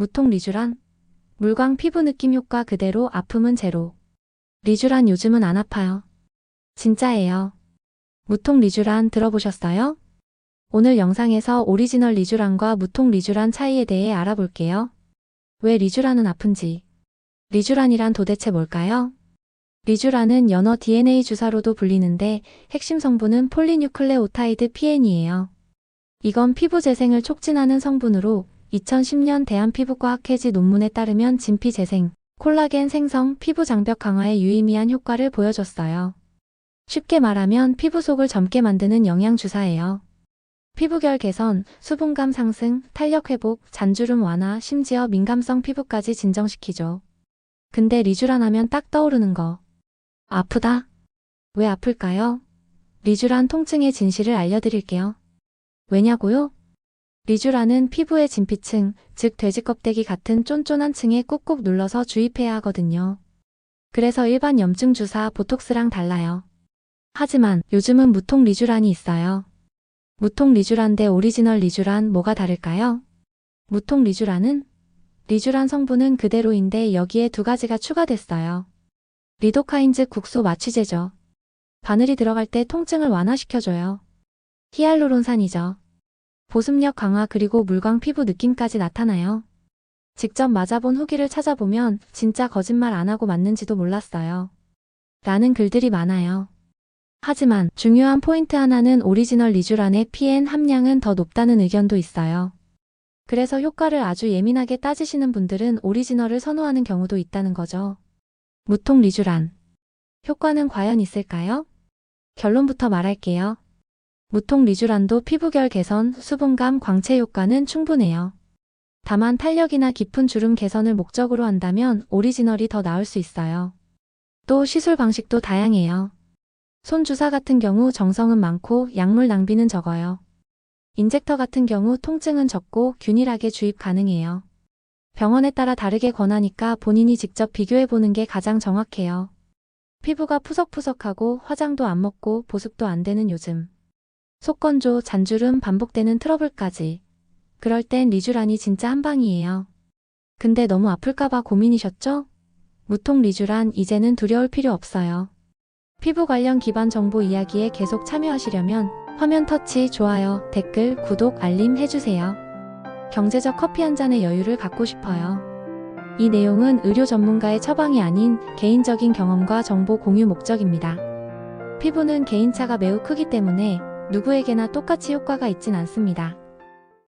무통 리쥬란 물광 피부 느낌 효과 그대로 아픔은 제로. 리쥬란 요즘은 안 아파요. 진짜예요. 무통 리쥬란 들어보셨어요? 오늘 영상에서 오리지널 리쥬란과 무통 리쥬란 차이에 대해 알아볼게요. 왜 리쥬란은 아픈지. 리쥬란이란 도대체 뭘까요? 리쥬란은 연어 DNA 주사로도 불리는데 핵심 성분은 폴리뉴클레오타이드 PN이에요. 이건 피부 재생을 촉진하는 성분으로 2010년 대한피부과학회지 논문에 따르면 진피 재생, 콜라겐 생성, 피부 장벽 강화에 유의미한 효과를 보여줬어요. 쉽게 말하면 피부 속을 젊게 만드는 영양 주사예요. 피부결 개선, 수분감 상승, 탄력 회복, 잔주름 완화, 심지어 민감성 피부까지 진정시키죠. 근데 리쥬란 하면 딱 떠오르는 거. 아프다. 왜 아플까요? 리쥬란 통증의 진실을 알려드릴게요. 왜냐고요? 리쥬란은 피부의 진피층, 즉 돼지 껍데기 같은 쫀쫀한 층에 꾹꾹 눌러서 주입해야 하거든요. 그래서 일반 염증 주사 보톡스랑 달라요. 하지만 요즘은 무통 리쥬란이 있어요. 무통 리쥬란 대 오리지널 리쥬란 뭐가 다를까요? 무통 리쥬란은 리쥬란 성분은 그대로인데 여기에 두 가지가 추가됐어요. 리도카인 즉 국소 마취제죠. 바늘이 들어갈 때 통증을 완화시켜줘요. 히알루론산이죠. 보습력 강화 그리고 물광 피부 느낌까지 나타나요. 직접 맞아본 후기를 찾아보면 진짜 거짓말 안 하고 맞는지도 몰랐어요. 라는 글들이 많아요. 하지만 중요한 포인트 하나는 오리지널 리쥬란의 PN 함량은 더 높다는 의견도 있어요. 그래서 효과를 아주 예민하게 따지시는 분들은 오리지널을 선호하는 경우도 있다는 거죠. 무통 리쥬란. 효과는 과연 있을까요? 결론부터 말할게요. 무통 리쥬란도 피부결 개선, 수분감, 광채 효과는 충분해요. 다만 탄력이나 깊은 주름 개선을 목적으로 한다면 오리지널이 더 나을 수 있어요. 또 시술 방식도 다양해요. 손주사 같은 경우 정성은 많고 약물 낭비는 적어요. 인젝터 같은 경우 통증은 적고 균일하게 주입 가능해요. 병원에 따라 다르게 권하니까 본인이 직접 비교해보는 게 가장 정확해요. 피부가 푸석푸석하고 화장도 안 먹고 보습도 안 되는 요즘. 속건조, 잔주름, 반복되는 트러블까지. 그럴 땐 리쥬란이 진짜 한방이에요. 근데 너무 아플까봐 고민이셨죠? 무통 리쥬란 이제는 두려울 필요 없어요. 피부 관련 기반 정보 이야기에 계속 참여하시려면 화면 터치, 좋아요, 댓글, 구독, 알림 해주세요. 경제적 커피 한 잔의 여유를 갖고 싶어요. 이 내용은 의료 전문가의 처방이 아닌 개인적인 경험과 정보 공유 목적입니다. 피부는 개인차가 매우 크기 때문에 누구에게나 똑같이 효과가 있진 않습니다.